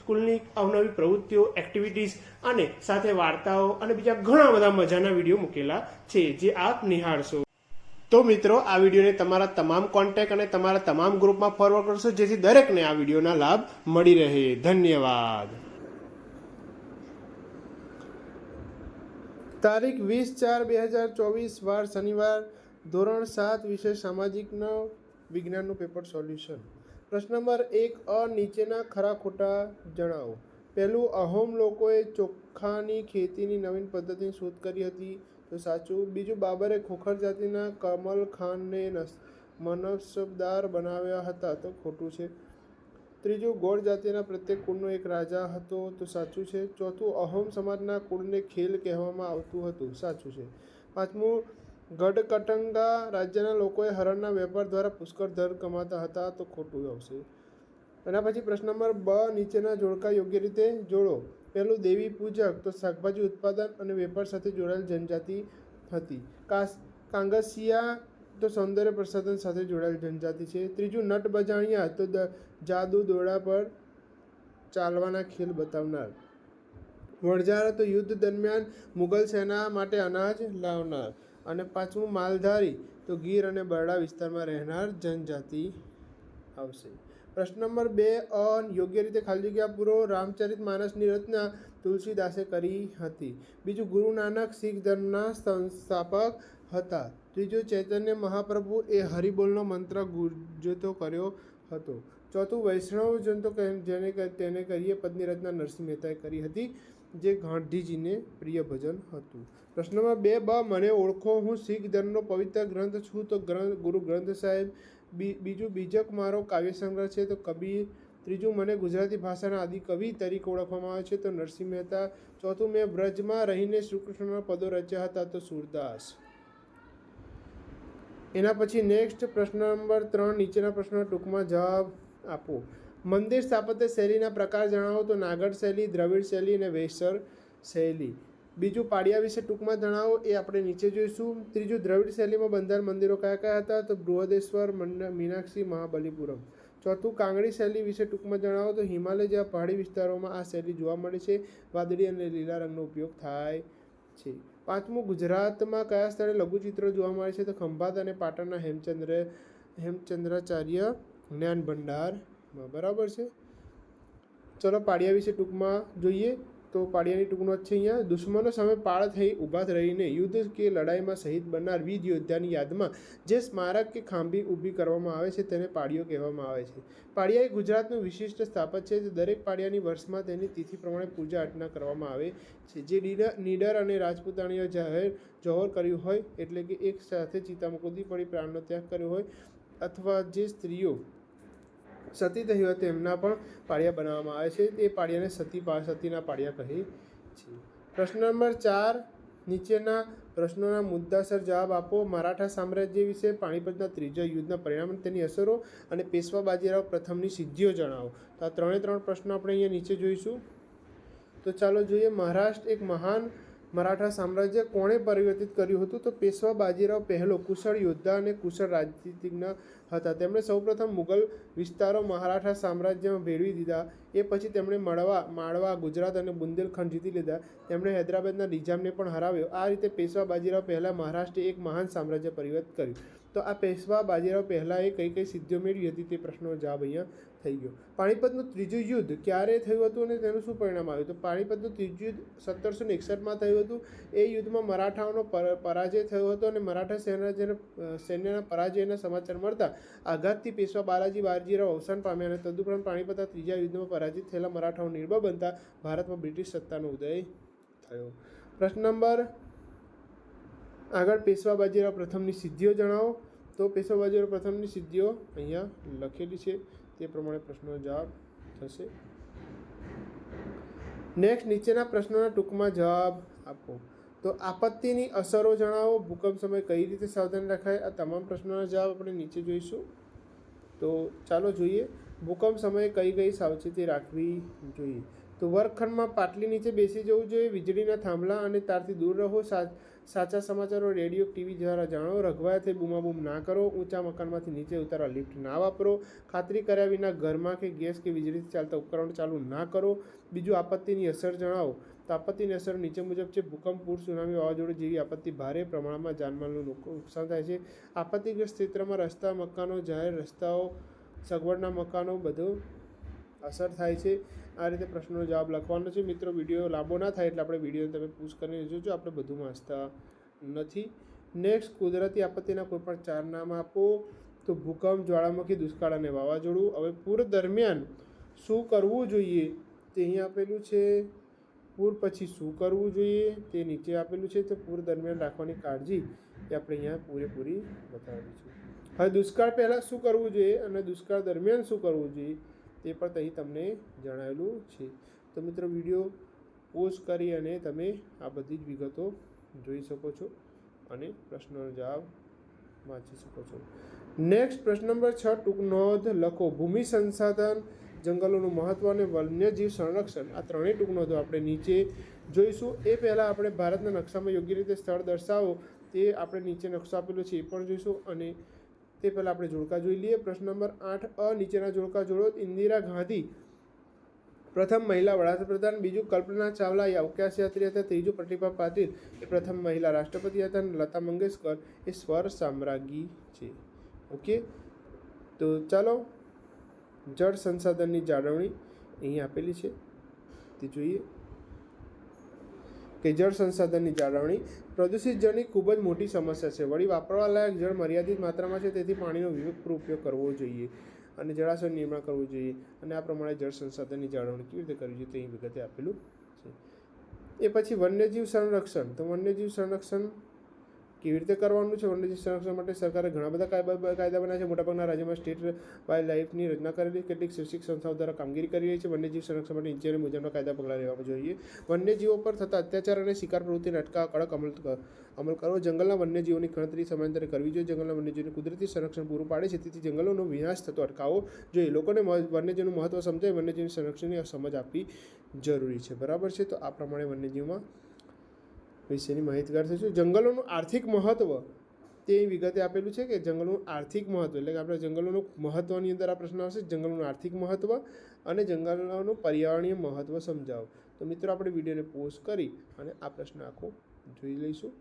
સ્કૂલની અવનવી પ્રવૃત્તિઓ એક્ટિવિટીઝ અને સાથે વાર્તાઓ અને બીજા ઘણા બધા મજાના વીડિયો મૂકેલા છે, જે આપ નિહાળશો. તો મિત્રો, આ વિડીયોને તમારા તમામ કોન્ટેક્ટ અને તમારા તમામ ગ્રુપમાં ફોરવર્ડ કરશો, જેથી દરેકને આ વિડીયોના લાભ મળી રહે. ધન્યવાદ. તારીખ વીસ ચાર બે હજાર ચોવીસ, વાર શનિવાર, ધોરણ સાત વિષય સામાજિકનો વિજ્ઞાનનું પેપર સોલ્યુશન પ્રશ્ન નંબર એક, અ નીચેના ખરા ખોટા જણાવો. પહેલું, અહોમ લોકોએ ચોખાની ખેતીની નવીન પદ્ધતિની શોધ કરી હતી. તો સાચું. બીજું, બાબરે ખોખર જાતિના કમલ ખાનને નસ- મનસબદાર બનાવ્યા હતા. તો ખોટું છે. ત્રીજું, ગોળ જાતિના પ્રત્યેક કુળનો એક રાજા હતો. તો સાચું છે. ચોથું, અહોમ સમાજના કુળને ખેલ કહેવામાં આવતું હતું. સાચું છે. પાંચમું ગઢકટંગા રાજ્યના લોકોએ હરણના વેપાર દ્વારા પુષ્કળ ધન કમાતા હતા તો ખોટું આવશે. એના પછી પ્રશ્ન નંબર બ, નીચેના જોડકા યોગ્ય રીતે જોડો. પહેલું, દેવી પૂજક તો શાકભાજી ઉત્પાદન અને વેપાર સાથે જોડાયેલ જનજાતિ હતી. કાસ, કાંગસિયા તો સૌંદર્ય પ્રસાધન સાથે જોડાયેલ જનજાતિ છે. ત્રીજું, નટ બજાણિયા તો જાદુ દોડા પર ચાલવાના ખેલ બતાવનાર. વણઝારા તો યુદ્ધ દરમિયાન મુગલ સેના માટે અનાજ લાવનાર. અને પાંચમું માલધારી, તો ગીર અને બરડા વિસ્તારમાં રહેનાર જનજાતિ આવશે. પ્રશ્ન નંબર બે અ યોગ્ય રીતે ખાલી જગ્યા પૂરો રામચરિત માનસની રચના તુલસીદાસે કરી હતી. બીજું, ગુરુ નાનક શીખ ધર્મના સંસ્થાપક હતા. ત્રીજું, ચૈતન્ય મહાપ્રભુ એ હરિબોલનો મંત્ર ગુજતો કર્યો હતો. ચોથું, વૈષ્ણવ જન તો જેને તેને કરીએ પદની રચના નરસિંહ મહેતાએ કરી હતી. જે ગાંધીજીને પ્રિય ભજન હતું. પ્રશ્નમાં બે બ, મને ઓળખો, હું શીખ ધર્મનો પવિત્ર ગ્રંથ છું. તો ગ્રંથ ગુરુ ગ્રંથ સાહેબ બીજું બીજક મારો કાવ્ય સંગ્રહ છે. તો કબીર, ત્રીજું, મને ગુજરાતી ભાષાના આદિકવિ તરીકે ઓળખવામાં આવે છે. તો નરસિંહ મહેતા, ચોથું, મેં બ્રજમાં રહીને શ્રીકૃષ્ણના પદો રચ્યા હતા. તો સુરદાસ. એના પછી નેક્સ્ટ પ્રશ્ન નંબર ત્રણ નીચેના પ્રશ્નનો ટૂંકમાં જવાબ આપો. મંદિર સ્થાપત્ય શૈલીના પ્રકાર જણાવો તો નાગર શૈલી, દ્રવિડ શૈલી અને વેસર શૈલી. બીજું પાડિયા વિશે ટૂંકમાં જણાવો, એ આપણે નીચે જોઈશું. ત્રીજું, દ્રવિડ શૈલીમાં બંધાર મંદિરો કયા કયા હતા? તો બૃહદેશ્વર મીનાક્ષી, મહાબલીપુરમ. ચોથું, કાંગડી શૈલી વિશે ટૂંકમાં જણાવો તો હિમાલય જેવા પહાડી વિસ્તારોમાં આ શૈલી જોવા મળે છે. વાદળી અને લીલા રંગનો ઉપયોગ થાય છે. પાંચમું, ગુજરાતમાં કયા સ્થળે લઘુચિત્રો જોવા મળે છે? તો ખંભાત અને પાટણના હેમચંદ્ર, હેમચંદ્રાચાર્ય જ્ઞાન ભંડારમાં બરાબર છે. ચલો પાડિયા વિશે ટૂંકમાં જોઈએ તો પાડિયાની ટૂંકનો જ છે અહીંયા. દુશ્મનો સામે પાળ થઈ ઊભા રહીને યુદ્ધ કે લડાઈમાં શહીદ બનનાર વીર યોદ્ધાની યાદમાં જે સ્મારક કે ખાંભી ઊભી કરવામાં આવે છે તેને પાડિયો કહેવામાં આવે છે. પાડિયા એ ગુજરાતનું વિશિષ્ટ સ્થાપત છે. જે દરેક પાડિયાની વર્ષમાં તેની તિથિ પ્રમાણે પૂજા અર્ચના કરવામાં આવે છે. જે નીડર અને રાજપૂતાણીઓ જાહેર જોહર કર્યું હોય, એટલે કે એક સાથે ચિતામાં કૂદી પડી પ્રાણનો ત્યાગ કર્યો હોય, અથવા જે સ્ત્રીઓ સતી થઈ હોય તેમના પણ પાળિયા બનાવવામાં આવે છે. તે પાળિયાને સતી સતીના પાળિયા કહે છે. પ્રશ્ન નંબર ચાર, નીચેના પ્રશ્નોના મુદ્દાસર જવાબ આપો. મરાઠા સામ્રાજ્ય વિશે પાણીપતના ત્રીજા યુદ્ધના પરિણામ તેની અસરો અને પેશવા બાજીરાવ પ્રથમની સિદ્ધિઓ જણાવો. તો આ ત્રણે ત્રણ પ્રશ્નો આપણે અહીંયા નીચે જોઈશું. તો ચાલો જોઈએ, મહારાષ્ટ્ર એક મહાન મરાઠા સામ્રાજ્ય કોણે પરિવર્તિત કર્યું હતું તો પેશવા બાજીરાવ પહેલો કુશળ યોદ્ધા અને કુશળ રાજનીતિજ્ઞ હતા. તેમણે સૌપ્રથમ મુગલ વિસ્તારો મહારાઠા સામ્રાજ્યમાં ભેળવી દીધા. એ પછી તેમણે મળવા, માળવા, ગુજરાત અને બુંદેલખંડ જીતી લીધા. તેમણે હૈદરાબાદના નિઝામને પણ હરાવ્યો. આ રીતે પેશવા બાજીરાવ પહેલાં મહારાષ્ટ્રે એક મહાન સામ્રાજ્ય પરિવર્તિત કર્યું. તો આ પેશવા બાજીરાવ પહેલાં એ કઈ કઈ સિદ્ધિઓ મેળવી હતી તે પ્રશ્નનો જવાબ અહીંયા થઈ ગયો. પાણીપતનું ત્રીજું યુદ્ધ ક્યારે થયું હતું અને તેનું શું પરિણામ આવ્યું? તો પાણીપતનું ત્રીજું યુદ્ધ સત્તરસો ને એકસઠમાં થયું હતું. એ યુદ્ધમાં મરાઠાઓનો પરાજય થયો હતો અને મરાઠા સેના સૈન્યના પરાજયના સમાચાર મળતા આઘાતથી પેશવા બાલાજી બાજીરાવ અવસાન પામ્યા અને તદુપરાંત પાણીપતના ત્રીજા યુદ્ધમાં પરાજિત થયેલા મરાઠાઓ નિર્બળ બનતા ભારતમાં બ્રિટિશ સત્તાનો ઉદય થયો. પ્રશ્ન નંબર આગળ પેશવા બાજીરાવ પ્રથમની સિદ્ધિઓ જણાવો. તો પેશવા બાજીરાવ પ્રથમની સિદ્ધિઓ અહીંયા લખેલી છે. તે પ્રમાણે પ્રશ્નનો જવાબ થશે. નેક્સ્ટ નીચેના પ્રશ્નોના ટૂંકમાં જવાબ આપો. તો આપત્તિની અસરો જણાવો. ભૂકંપ સમયે કઈ રીતે સાવધાન રખાય? આ તમામ પ્રશ્નોના જવાબ આપણે નીચે જોઈશું. તો ચાલો જોઈએ. ભૂકંપ સમયે કઈ કઈ સાવચેતી રાખવી જોઈએ? તો વર્ગખંડમાં પાટલી નીચે બેસી જવું જોઈએ. વીજળીના થાંભલા અને તારથી દૂર રહો. સા- સાચા સમાચારો રેડિયો ટીવી દ્વારા જાણો. રઘવાયાથી બૂમાબૂમ ના કરો. ઊંચા મકાનમાંથી નીચે ઉતારવા લિફ્ટ ના વાપરો. ખાતરી કર્યા વિના ઘરમાં કે ગેસ કે વીજળીથી ચાલતા ઉપકરણ ચાલુ ના કરો. બીજું, આપત્તિની અસર જણાવો. તો આપત્તિની અસર નીચે મુજબ છે. ભૂકંપ, પૂર, સુનામી વાવાઝોડું જેવી આપત્તિ ભારે પ્રમાણમાં જાનમાલનું નુક- નુકસાન થાય છે. આપત્તિગ્રસ્ત ક્ષેત્રમાં રસ્તા, મકાનો, જાહેર રસ્તાઓ, સગવડના મકાનો બધું અસર થાય છે. આ રીતે પ્રશ્નનો જવાબ લખવાનો છે. મિત્રો, વીડિયો લાંબો ના થાય એટલે આપણે વીડિયો તમે પૂછ કરીને જોજો આપણે બધું વાંચતા નથી. નેક્સ્ટ કુદરતી આપત્તિના કોઈપણ ચાર નામ આપો. તો ભૂકંપ, જ્વાળામુખી, દુષ્કાળ અને વાવાઝોડું. હવે પૂર દરમિયાન શું કરવું જોઈએ તે અહીં આપેલું છે. પૂર પછી શું કરવું જોઈએ તે નીચે આપેલું છે. તો પૂર દરમિયાન રાખવાની કાળજી એ આપણે અહીંયા પૂરેપૂરી બતાવી છે હવે દુષ્કાળ પહેલાં શું કરવું જોઈએ અને દુષ્કાળ દરમિયાન શું કરવું જોઈએ તે પણ અહીં તમને જણાવેલું છે. તો મિત્રો, વીડિયો પોઝ કરી અને તમે આ બધી જ વિગતો જોઈ શકો છો અને પ્રશ્નનો જવાબ વાંચી શકો છો. નેક્સ્ટ પ્રશ્ન નંબર છ, ટૂંક નોંધ લખો. ભૂમિ સંસાધન જંગલોનું મહત્ત્વ અને વન્યજીવ સંરક્ષણ. આ ત્રણેય ટૂંક નોંધો આપણે નીચે જોઈશું. એ પહેલાં આપણે ભારતના નકશામાં યોગ્ય રીતે સ્થળ દર્શાવો તે આપણે નીચે નકશો આપેલો છે એ પણ જોઈશું અને તે પહેલાં આપણે જોડકા જોઈ લઈએ. પ્રશ્ન નંબર આઠ, અ, નીચેના જોડકા જોડો. ઇન્દિરા ગાંધી, પ્રથમ મહિલા વડાપ્રધાન. બીજું કલ્પના ચાવલા એ અવકાશ યાત્રી હતા. ત્રીજું પ્રતિભા પાટીલ, એ પ્રથમ મહિલા રાષ્ટ્રપતિ હતા. અને લતા મંગેશકર, એ સ્વર સામ્રાજ્ઞી છે. ઓકે તો ચાલો, જળ સંસાધનની જાળવણી અહીં આપેલી છે. તે જોઈએ. કે જળ સંસાધનની જાળવણી. પ્રદૂષિત જળની ખૂબ જ મોટી સમસ્યા છે. વળી વાપરવાલાયક જળ મર્યાદિત માત્રામાં છે, તેથી પાણીનો વિવેકપૂર્વક ઉપયોગ કરવો જોઈએ અને જળાશય નિર્માણ કરવું જોઈએ અને આ પ્રમાણે જળ સંસાધનની જાળવણી કેવી રીતે કરવી જોઈએ તે વિગતે આપેલું છે. એ પછી વન્યજીવ સંરક્ષણ. તો વન્યજીવ સંરક્ષણ કેવી રીતે કરવાનું છે વન્યજીવ સંરક્ષણ માટે સરકારે ઘણા બધા કાયદા બનાવ્યા છે. મોટાભાગના રાજ્યમાં સ્ટેટ વાઇલ્ડ લાઇફની રચના કરેલી કેટલીક શૈક્ષિક સંસ્થાઓ દ્વારા કામગીરી કરી રહી છે. વન્યજીવ સંરક્ષણ માટે નીચે મુજબના કાયદા પગલાં લેવા જોઈએ. વન્યજીવો પર થતા અત્યાચાર અને શિકાર પ્રવૃત્તિને અટકાવવા કડક અમલ અમલ કરવો જંગલના વન્યજીવોની ગણતરી સમયાંતરે કરવી જોઈએ. જંગલના વન્યજીવોને કુદરતી સંરક્ષણ પૂરું પાડે છે. તેથી જંગલોનો વિનાશ થતો અટકાવવો જોઈએ. લોકોને વન્યજીવનું મહત્ત્વ સમજાય વન્યજીવ સંરક્ષણની સમજ આપવી જરૂરી છે. બરાબર છે? તો આ પ્રમાણે વન્યજીવમાં વિશેની માહિતગાર થઈશું જંગલોનું આર્થિક મહત્ત્વ તે વિગતે આપેલું છે કે જંગલનું આર્થિક મહત્ત્વ એટલે કે આપણે જંગલોનું મહત્ત્વની અંદર આ પ્રશ્ન આવશે, જંગલોનું આર્થિક મહત્ત્વ અને જંગલોનું પર્યાવરણીય મહત્ત્વ સમજાવો. તો મિત્રો, આપણે વિડીયોને પોઝ કરી અને આ પ્રશ્ન આખો જોઈ લઈશું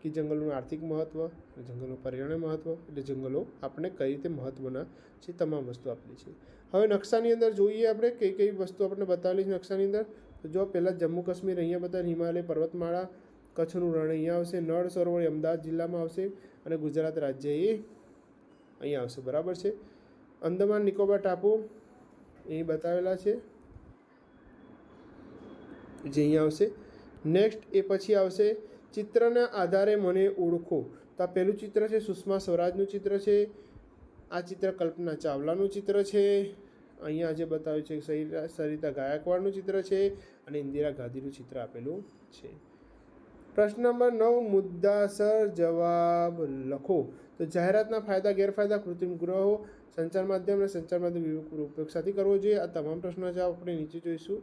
કે જંગલોનું આર્થિક મહત્ત્વ જંગલનું પર્યાવરણીય મહત્ત્વ એટલે જંગલો આપણે કઈ રીતે મહત્ત્વના છે, તમામ વસ્તુ આપેલી છે. હવે નકશાની અંદર જોઈએ આપણે કઈ કઈ વસ્તુ આપણને બતાવેલી છે નકશાની અંદર. તો જો પહેલાં જમ્મુ કાશ્મીર અહીંયા બધા હિમાલય પર્વતમાળા, કચ્છનું રણ અહીંયા આવશે, નળ સરોવર અમદાવાદ જિલ્લામાં આવશે અને ગુજરાત રાજ્ય એ અહીંયા આવશે. બરાબર છે? અંદમાન નિકોબાર ટાપુ એ બતાવેલા છે, જે અહીંયા આવશે. નેક્સ્ટ એ પછી આવશે ચિત્રના આધારે મને ઓળખો. તો આ પહેલું ચિત્ર છે સુષ્મા સ્વરાજનું ચિત્ર છે, આ ચિત્ર કલ્પના ચાવલાનું ચિત્ર છે. અહીંયા જે બતાવ્યું છે સરિતા સરિતા ગાયકવાડનું ચિત્ર છે અને ઇન્દિરા ગાંધીનું ચિત્ર આપેલું છે. પ્રશ્ન નંબર નવ, મુદ્દાસર જવાબ લખો. તો જાહેરાતના ફાયદા, ગેરફાયદા, કૃત્રિમ ગ્રહો, સંચાર માધ્યમ અને સંચાર માધ્યમ ઉપયોગ સાથે કરવો જોઈએ. આ તમામ પ્રશ્નોના જવાબ આપણે નીચે જોઈશું.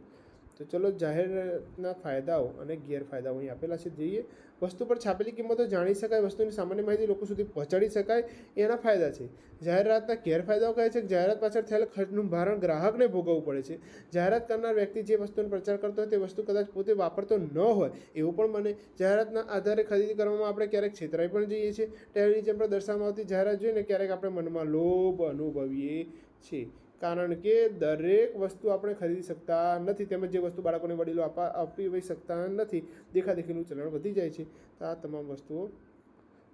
તો ચલો જાહેરાતના ફાયદાઓ અને ગેરફાયદાઓ અહીં આપેલા છે. જોઈએ, વસ્તુ પર છાપેલી કિંમતો જાણી શકાય, વસ્તુની સામાન્ય માહિતી લોકો સુધી પહોંચાડી શકાય, એના ફાયદા છે. જાહેરાતના ગેરફાયદાઓ કહે છે કે જાહેરાત પાછળ થયેલ ખર્ચનું ભારણ ગ્રાહકને ભોગવવું પડે છે. જાહેરાત કરનાર વ્યક્તિ જે વસ્તુનો પ્રચાર કરતો હોય તે વસ્તુ કદાચ પોતે વાપરતો ન હોય, એવું પણ બને જાહેરાતના આધારે ખરીદી કરવામાં આપણે ક્યારેક છેતરાઈ પણ જઈએ છીએ. ટેલિવિઝન પર દર્શાવવામાં આવતી જાહેરાત જોઈને ક્યારેક આપણે મનમાં લોભ અનુભવીએ છીએ. કારણ કે દરેક વસ્તુ આપણે ખરીદી શકતા નથી, તેમજ જે વસ્તુ બાળકોને વડીલો આપવા આપી શકતા નથી, દેખાદેખીનું ચલણ વધી જાય છે. તો આ તમામ વસ્તુઓ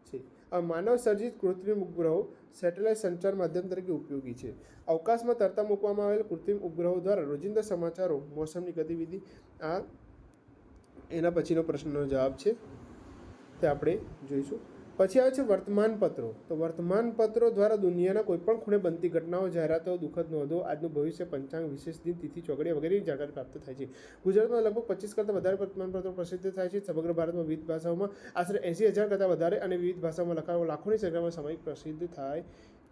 છે. આ માનવ સર્જિત કૃત્રિમ ઉપગ્રહો સેટેલાઇટ સંચાર માધ્યમ તરીકે ઉપયોગી છે. અવકાશમાં તરતા મૂકવામાં આવેલ કૃત્રિમ ઉપગ્રહો દ્વારા રોજિંદા સમાચારો, મોસમની ગતિવિધિ, આ એના પછીનો પ્રશ્નનો જવાબ છે. તે આપણે જોઈશું. પછી આવે છે વર્તમાનપત્રો. તો વર્તમાનપત્રો દ્વારા દુનિયાના કોઈપણ ખૂણે બનતી ઘટનાઓ, જાહેરાતો, દુઃખદ નોંધો, આજનું ભવિષ્ય, પંચાંગ, વિશેષ દિન, તિથિ ચોકડી વગેરેની જાણકારી પ્રાપ્ત થાય છે. ગુજરાતમાં લગભગ પચીસ કરતાં વધારે વર્તમાનપત્રો પ્રસિદ્ધ થાય છે. સમગ્ર ભારતમાં વિવિધ ભાષાઓમાં આશરે એંસી હજાર કરતાં વધારે અને વિવિધ ભાષામાં લખાયેલા લાખોની સંખ્યામાં સમય પ્રસિદ્ધ થાય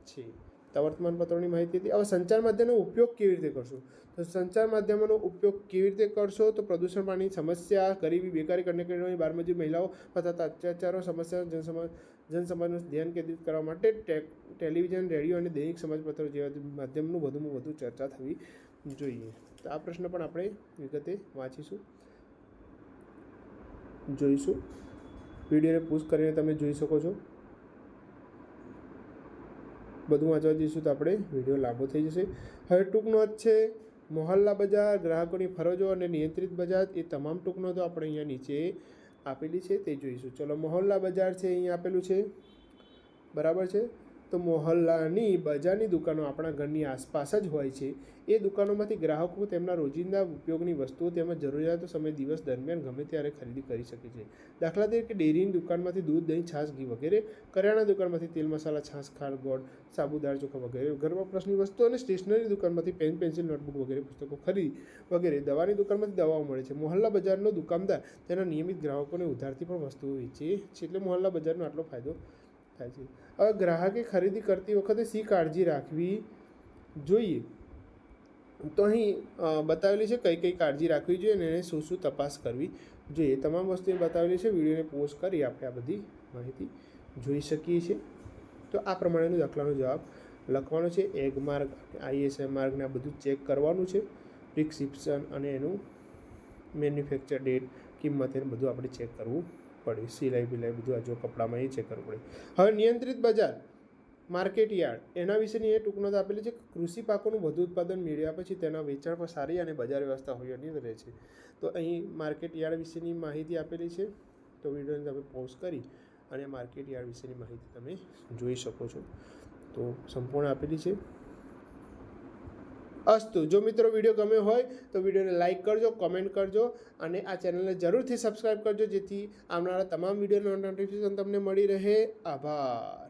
છે. વર્તમાનપત્રોની માહિતી હતી હવે સંચાર માધ્યમનો ઉપયોગ કેવી રીતે કરશો? તો સંચાર માધ્યમોનો ઉપયોગ કેવી રીતે કરશો? તો પ્રદૂષણ પાણીની સમસ્યા, ગરીબી, બેકારી કન્યાકરીઓની બારમજૂર મહિલાઓ તથા અત્યાચારો સમસ્યા જનસમાજ, જનસમાજનું ધ્યાન કેન્દ્રિત કરવા માટે ટેલિવિઝન, રેડિયો અને દૈનિક સમાજપત્રો જેવા માધ્યમનું વધુમાં વધુ ચર્ચા થવી જોઈએ. તો આ પ્રશ્ન પણ આપણે વિગતે વાંચીશું, જોઈશું. વિડીયોને પૂછ કરીને તમે જોઈ શકો છો. બધું વાંચવા જઈશું તો આપણે. વીડિયો લાંબો થઈ જશે. હવે ટૂંક નોંધ છે. મોહલ્લા બજાર, ગ્રાહકોની ફરજો અને નિયંત્રિત બજાર એ તમામ ટૂંક નોંધો આપણે અહીંયા નીચે આપેલી છે, તે જોઈશું. ચલો, મોહલ્લા બજાર છે, અહીંયા આપેલું છે. બરાબર છે? તો મોહલ્લાની બજારની દુકાનો આપણા ઘરની આસપાસ જ હોય છે. એ દુકાનોમાંથી ગ્રાહકો તેમના રોજિંદા ઉપયોગની વસ્તુઓ તેમજ જરૂરિયાતો સમય દિવસ દરમિયાન ગમે ત્યારે ખરીદી કરી શકે છે. દાખલા તરીકે ડેરીની દુકાનમાંથી દૂધ, દહીં, છાશ, ઘી વગેરે કરિયાણા દુકાનમાંથી તેલ મસાલા, છાશ, ખાંડ, ગોળ સાબુદાર ચોખા વગેરે ઘર વપરાશની વસ્તુઓ અને સ્ટેશનરી દુકાનમાંથી પેન, પેન્સિલ, નોટબુક વગેરે પુસ્તકો ખરીદી વગેરે દવાની દુકાનમાંથી દવાઓ મળે છે. મોહલ્લા બજારનો દુકાનદાર તેના નિયમિત ગ્રાહકોને ઉધારથી પણ વસ્તુઓ વેચે છે. એટલે મોહલ્લા બજારનો આટલો ફાયદો થાય છે. હવે ગ્રાહકે ખરીદી કરતી વખતે શી કાળજી રાખવી જોઈએ. તો અહીં બતાવેલી છે કઈ કઈ કાળજી રાખવી જોઈએ અને એને શું શું તપાસ કરવી જોઈએ. તમામ વસ્તુ બતાવેલી છે. વિડીયોને પોસ્ટ કરી આપણે આ બધી માહિતી જોઈ શકીએ છીએ. તો આ પ્રમાણેનો દાખલાનો જવાબ લખવાનો છે. એગ માર્ગ આઈએસએમ માર્ગને આ બધું ચેક કરવાનું છે. પ્રિસ્ક્રિપ્શન અને એનું મેન્યુફેક્ચર ડેટ, કિંમત, એને બધું આપણે ચેક કરવું પડે, સિલાઈ બિલાઈ બધું આ જો કપડામાં એ ચેક કરવું પડે. હવે નિયંત્રિત બજાર માર્કેટ યાર્ડ એના વિશેની એ ટૂંકનોંધ આપેલી છે કે કૃષિ પાકોનું વધુ ઉત્પાદન મેળવ્યા પછી તેના વેચાણ પર સારી અને બજાર વ્યવસ્થા હોય હોવાની રહે છે. તો અહીં માર્કેટ યાર્ડ વિશેની માહિતી આપેલી છે, તો વિડીયોને તમે પોઝ કરી અને માર્કેટ યાર્ડ વિશેની માહિતી તમે જોઈ શકો છો. તો સંપૂર્ણ આપેલી છે. અસ્તુ. જો મિત્રો વીડિયો ગમ્યો હોય તો વિડીયોને લાઇક કરજો કોમેન્ટ કરજો અને આ ચેનલને જરૂરથી સબસ્ક્રાઈબ કરજો જેથી આવનારા તમામ વિડીયોનો નોટિફિકેશન તમને મળી રહે. આભાર.